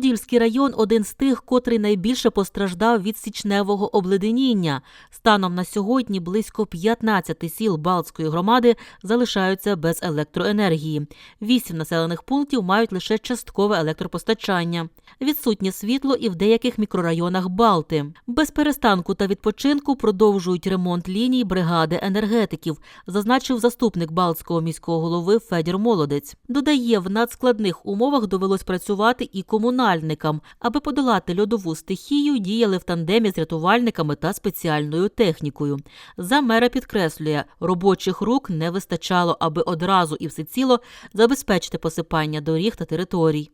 Подільський район один з тих, котрий найбільше постраждав від січневого обледеніння. Станом на сьогодні близько 15 сіл Балтської громади залишаються без електроенергії. Вісім населених пунктів мають лише часткове електропостачання. Відсутнє світло і в деяких мікрорайонах Балти. Без перестанку та відпочинку продовжують ремонт ліній бригади енергетиків, зазначив заступник Балтського міського голови Федір Молодець. Додає, в надскладних умовах довелось працювати і комунальникам. Аби подолати льодову стихію, діяли в тандемі з рятувальниками та спеціальною технікою. За мера підкреслює, робочих рук не вистачало, аби одразу і всеціло забезпечити посипання доріг та територій.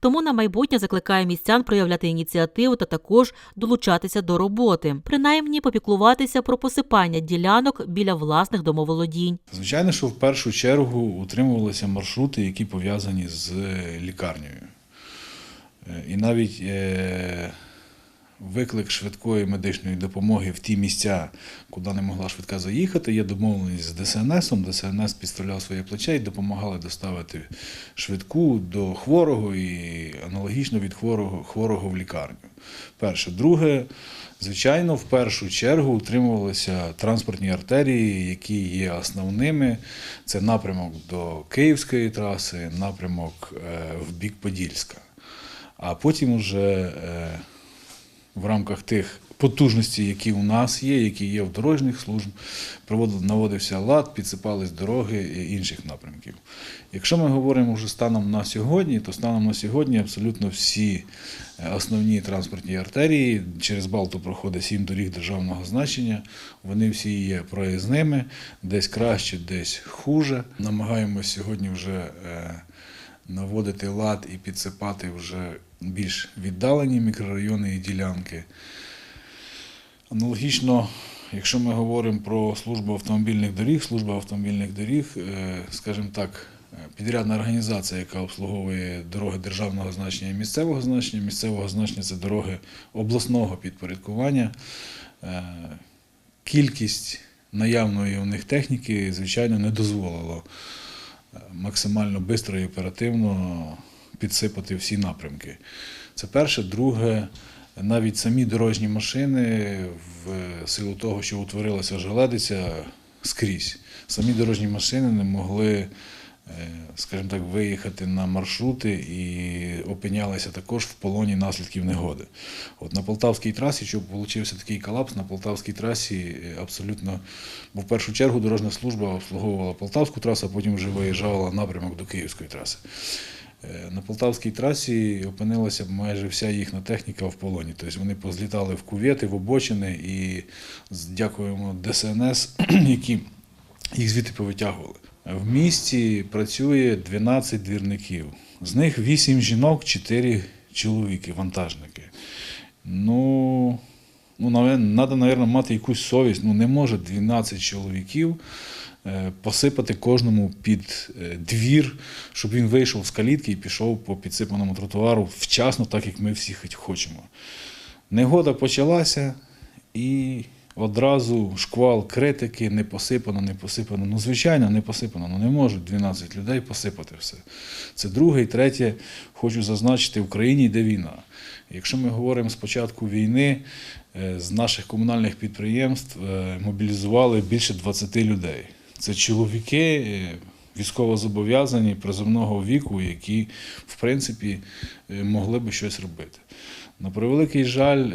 Тому на майбутнє закликає містян проявляти ініціативу та також долучатися до роботи, принаймні попіклуватися про посипання ділянок біля власних домоволодінь. Звичайно, що в першу чергу утримувалися маршрути, які пов'язані з лікарнею. Е, І навіть е, виклик швидкої медичної допомоги в ті місця, куди не могла швидка заїхати, є домовленість з ДСНСом. ДСНС підставляв своє плече і допомагали доставити швидку до хворого і аналогічно від хворого, хворого в лікарню. Перше. Друге, звичайно, в першу чергу утримувалися транспортні артерії, які є основними. Це напрямок до Київської траси, напрямок е, в бік Подільська. А потім уже е, в рамках тих потужностей, які у нас є, які є в дорожніх служб, наводився лад, підсипались дороги і інших напрямків. Якщо ми говоримо вже станом на сьогодні, то станом на сьогодні абсолютно всі е, основні транспортні артерії через Балту проходить сім доріг державного значення. Вони всі є проїзними, десь краще, десь хуже. Намагаємося сьогодні вже е, наводити лад і підсипати вже більш віддалені мікрорайони і ділянки. Аналогічно, якщо ми говоримо про службу автомобільних доріг, служба автомобільних доріг, е, скажімо так, е, підрядна організація, яка обслуговує дороги державного значення і місцевого значення. Місцевого значення це дороги обласного підпорядкування. Е, Кількість наявної у них техніки, звичайно, не дозволила максимально швидко і оперативно підсипати всі напрямки. Це перше. Друге, навіть самі дорожні машини, в силу того, що утворилася желедиця скрізь, самі дорожні машини не могли, скажімо так, виїхати на маршрути і опинялися також в полоні наслідків негоди. От на Полтавській трасі, щоб получився такий колапс, на Полтавській трасі е, абсолютно, бо в першу чергу дорожня служба обслуговувала Полтавську трасу, а потім вже виїжджала напрямок до Київської траси. Е, На Полтавській трасі опинилася майже вся їхня техніка в полоні. Тобто вони позлітали в кувети, в обочини і дякуємо ДСНС, які їх звідти повитягували. В місті працює 12 двірників. З них 8 жінок, 4 чоловіки, вантажники. Ну, ну треба, мабуть, мати якусь совість. Ну, не може 12 чоловіків е, посипати кожному під е, двір, щоб він вийшов з калітки і пішов по підсипаному тротуару вчасно, так як ми всі хочемо. Негода почалася і одразу шквал критики, не посипано, не посипано. Ну, звичайно, не посипано. Ну не можуть 12 людей посипати все. Це друге і третє, хочу зазначити, в країні йде війна. Якщо ми говоримо з початку війни, е, з наших комунальних підприємств е, мобілізували більше 20 людей. Це чоловіки е, військовозобов'язані призовного віку, які, в принципі, могли би щось робити. На превеликий жаль,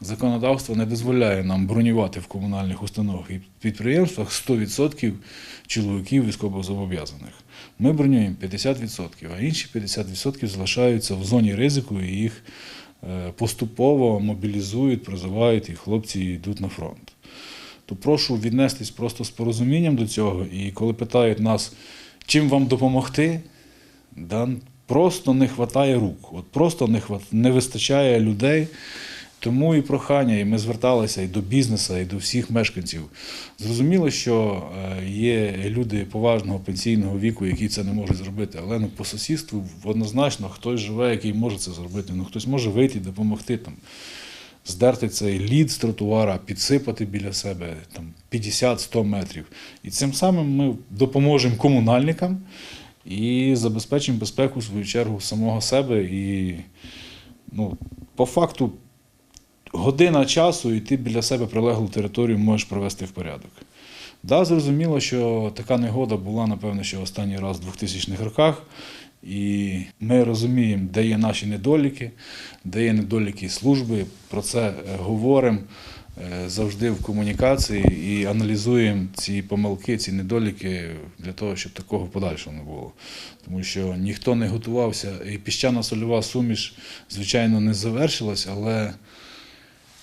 законодавство не дозволяє нам бронювати в комунальних установах і підприємствах 100% чоловіків військовозобов'язаних. Ми бронюємо 50%, а інші 50% залишаються в зоні ризику і їх е, поступово мобілізують, призивають, і хлопці йдуть на фронт. То прошу віднестись просто з порозумінням до цього. І коли питають нас, чим вам допомогти, да, просто не вистачає рук. От просто не вистачає людей. Тому і прохання, і ми зверталися і до бізнесу, і до всіх мешканців. Зрозуміло, що е, є люди поважного пенсійного віку, які це не можуть зробити, але ну, по сусідству однозначно хтось живе, який може це зробити. Ну, хтось може вийти допомогти там, здерти цей лід з тротуара, підсипати біля себе там, 50-100 метрів. І цим самим ми допоможемо комунальникам і забезпечимо безпеку в свою чергу самого себе. І ну, по факту година часу, і ти біля себе прилеглу територію можеш привести в порядок. Да, зрозуміло, що така негода була, напевно, що останній раз в 2000-х роках. І ми розуміємо, де є наші недоліки, де є недоліки служби. Про це е, говоримо е, завжди в комунікації і аналізуємо ці помилки, ці недоліки для того, щоб такого в подальшому не було. Тому що ніхто не готувався, і піщана сольова суміш, звичайно, не завершилась, але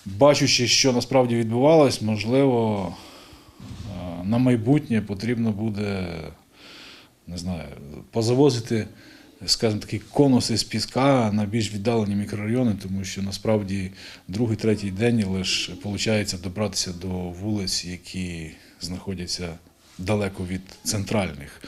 бачучи, що насправді відбувалось, можливо, е, на майбутнє потрібно буде не знаю, позавозити, скажімо такі, конуси з піска на більш віддалені мікрорайони, тому що насправді другий, третій день лише виходить добратися до вулиць, які знаходяться далеко від центральних.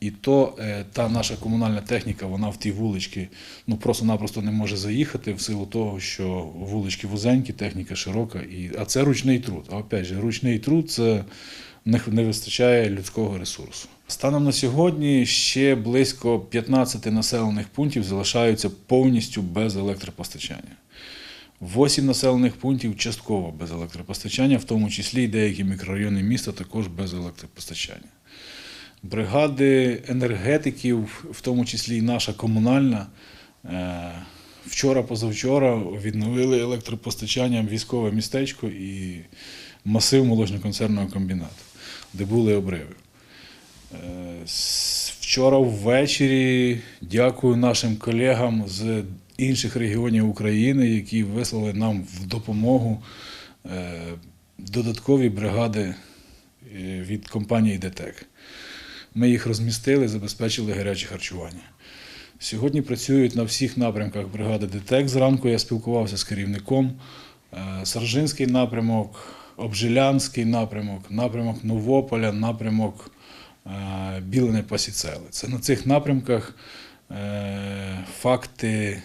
І то е, та наша комунальна техніка, вона в ті вулички ну просто-напросто не може заїхати в силу того, що вулички вузенькі, техніка широка, і, а це ручний труд. А опять же, ручний труд це не, вистачає людського ресурсу. Станом на сьогодні ще близько 15 населених пунктів залишаються повністю без електропостачання. Восім населених пунктів частково без електропостачання, в тому числі й деякі мікрорайони міста також без електропостачання. Бригади енергетиків, в тому числі і наша комунальна, е, вчора-позавчора відновили електропостачання військове містечко і масив молочно-концерного комбінату, де були обриви. Е, Вчора ввечері дякую нашим колегам з інших регіонів України, які вислали нам в допомогу е, додаткові бригади від компанії ДТЕК. Ми їх розмістили, забезпечили гаряче харчування. Сьогодні працюють на всіх напрямках бригади ДТЕК. Зранку я спілкувався з керівником. Е, Саржинський напрямок, Обжилянський напрямок, напрямок Новополя, напрямок е, Білине Пасіцели. Це на цих напрямках е, факти,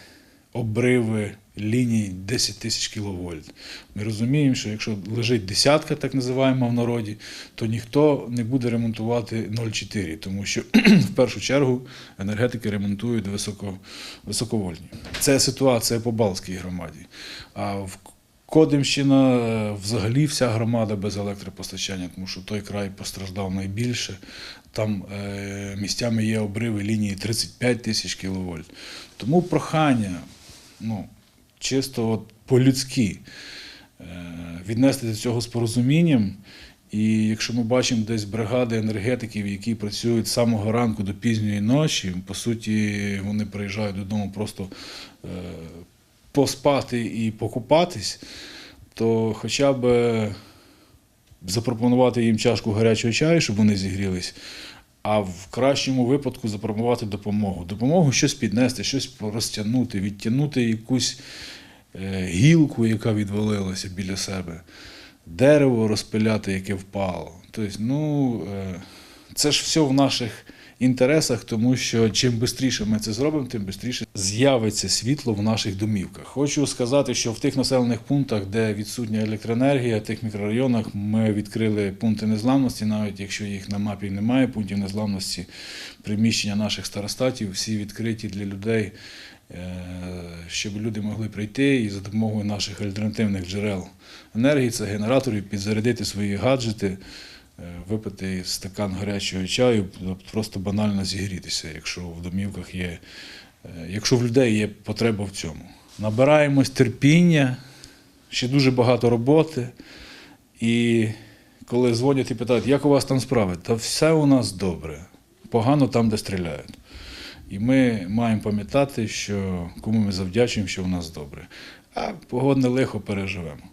обриви ліній 10 тисяч кВт. Ми розуміємо, що якщо лежить десятка, так називаємо в народі, то ніхто не буде ремонтувати 0,4, тому що в першу чергу енергетики ремонтують високо, високовольтні. Це ситуація по Балтській громаді. А в Кодимщина взагалі вся громада без електропостачання, тому що той край постраждав найбільше. Там е, місцями є обриви лінії 35 тисяч кВт. Тому прохання, ну, чисто от по-людськи е, віднести до цього з порозумінням. І якщо ми бачимо десь бригади енергетиків, які працюють з самого ранку до пізньої ночі, по суті, вони приїжджають додому просто е, поспати і покупатись, то хоча б е, запропонувати їм чашку гарячого чаю, щоб вони зігрілись, а в кращому випадку запропонувати допомогу. Допомогу щось піднести, щось розтягнути, відтягнути якусь е, гілку, яка відвалилася біля себе, дерево розпиляти, яке впало. Тобто, ну, е, це ж все в наших інтересах, тому що чим швидше ми це зробимо, тим швидше з'явиться світло в наших домівках. Хочу сказати, що в тих населених пунктах, де відсутня електроенергія, в тих мікрорайонах ми відкрили пункти незламності, навіть якщо їх на мапі немає, пунктів незламності, приміщення наших старостатів, всі відкриті для людей, е, щоб люди могли прийти і за допомогою наших альтернативних джерел енергії, це генераторів, підзарядити свої гаджети випити стакан гарячого чаю, просто банально зігрітися, якщо в домівках є, е, якщо в людей є потреба в цьому. Набираємось терпіння, ще дуже багато роботи. І коли дзвонять і питають, як у вас там справи, та все у нас добре, погано там, де стріляють. І ми маємо пам'ятати, що кому ми завдячуємо, що у нас добре. А погодне лихо переживемо.